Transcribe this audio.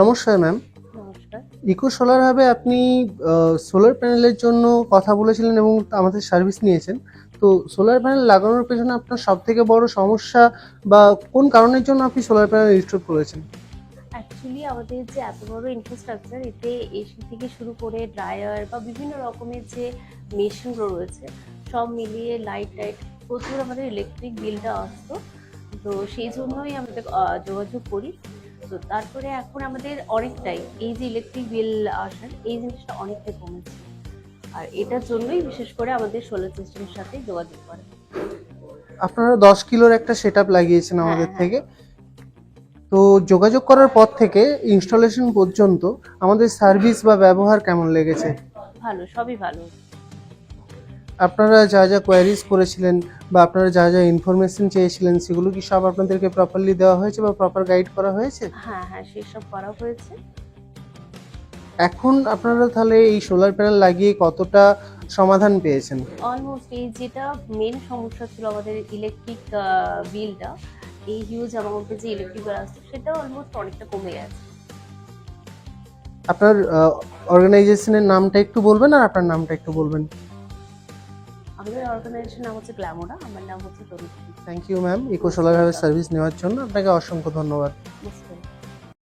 নমস্কার ম্যাম নমস্কার। Eco solar হাবে আপনি সোলার প্যানেলের জন্য কথা বলেছিলেন এবং আমাদের সার্ভিস নিয়েছেন। তো সোলার প্যানেল লাগানোর পেছনে আপনার সব থেকে বড় সমস্যা বা কোন কারণের জন্য আপনি সোলার প্যানেল ইনস্টল করেছেন? অ্যাকচুয়ালি আমাদের যে এত বড় ইনফ্রাস্ট্রাকচার এতে এসি থেকে শুরু করে ড্রায়ার বা বিভিন্ন রকমের যে মেশিনগুলো রয়েছে সব মিলিয়ে লাইট টাইট প্রচুর আমাদের ইলেকট্রিক বিলটা আসতো। তো সেই জন্যই আমাদের যোগাযোগ করি। তো তারপরে এখন আমাদের অনেকটাই এই যে ইলেকট্রিক বিল আসার এই জিনিসটা অনেকটাই কমেছে। আর এটার জন্যই বিশেষ করে আমাদের সোলার সিস্টেমের সাথে যোগাযোগ করে। আপনারা দশ কিলোর একটা সেট লাগিয়েছেন আমাদের হ্যাঁ, থেকে। তো যোগাযোগ করার পর থেকে ইনস্টলেশন পর্যন্ত আমাদের সার্ভিস বা ব্যবহার কেমন লেগেছে? ভালো সবই ভালো। আপনারা যা যা কোয়ারিজ করেছিলেন বা আপনারা যা যা ইনফরমেশন চেয়েছিলেন সেগুলো কি সব আপনাদেরকে প্রপারলি দেওয়া হয়েছে বা প্রপার গাইড করা হয়েছে? হ্যাঁ হ্যাঁ সেসব করা হয়েছে। এখন আপনারা তাহলে এই সোলার প্যানেল লাগিয়ে কতটা সমাধান পেয়েছেন? অলমোস্ট এই যেটা মেন সমস্যা ছিল আমাদের ইলেকট্রিক বিলটা এই হিউজ অ্যামাউন্টে যে ইলেকট্রিক বিল আসতো সেটা অলমোস্ট অনেকটা কমে গেছে। আপনার অর্গানাইজেশনের নামটা একটু বলবেন আর আপনার নামটা একটু বলবেন? আমাদের অর্গানাইজেশন নাম হচ্ছে গ্ল্যামোরা আমার নাম হচ্ছে Tarun. Thank you ma'am eco solar service নেওয়ার জন্য আপনাকে অসংখ্য ধন্যবাদ।